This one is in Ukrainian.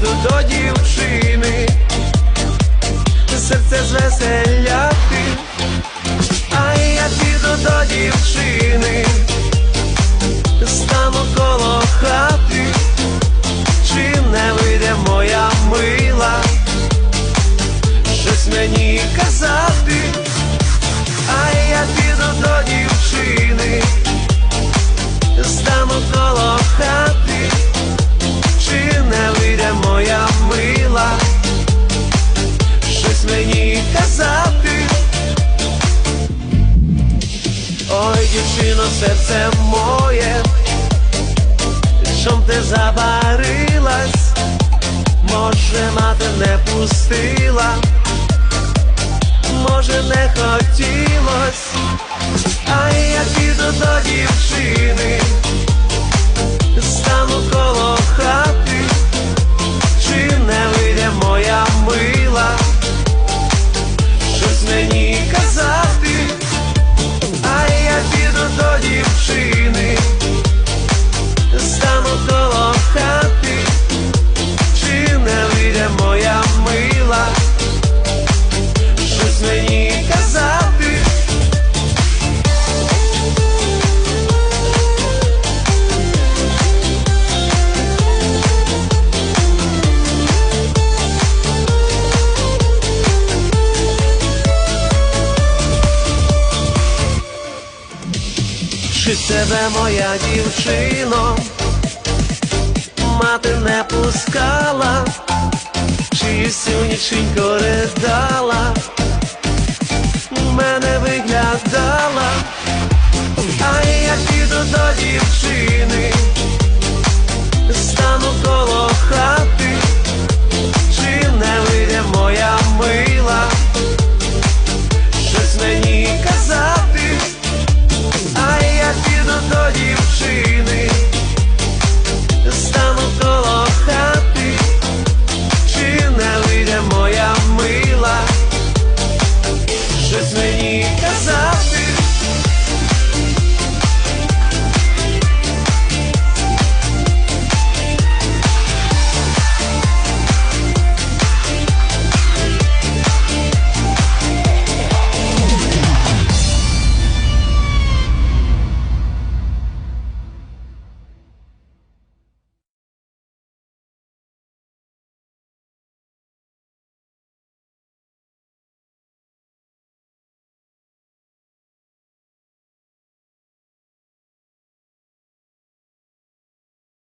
піду до дівчини, серце звеселяти, а я піду до дівчини, стану коло хати, чи не вийде моя мила, щось мені казати. Ой, дівчино, серце моє, чом ти забарилась, може, мати не пустила, може, не хотілось, а я піду до дівчини, Чи тебе моя дівчино, мати не пускала, чи сюніченько ридала, мене виглядала,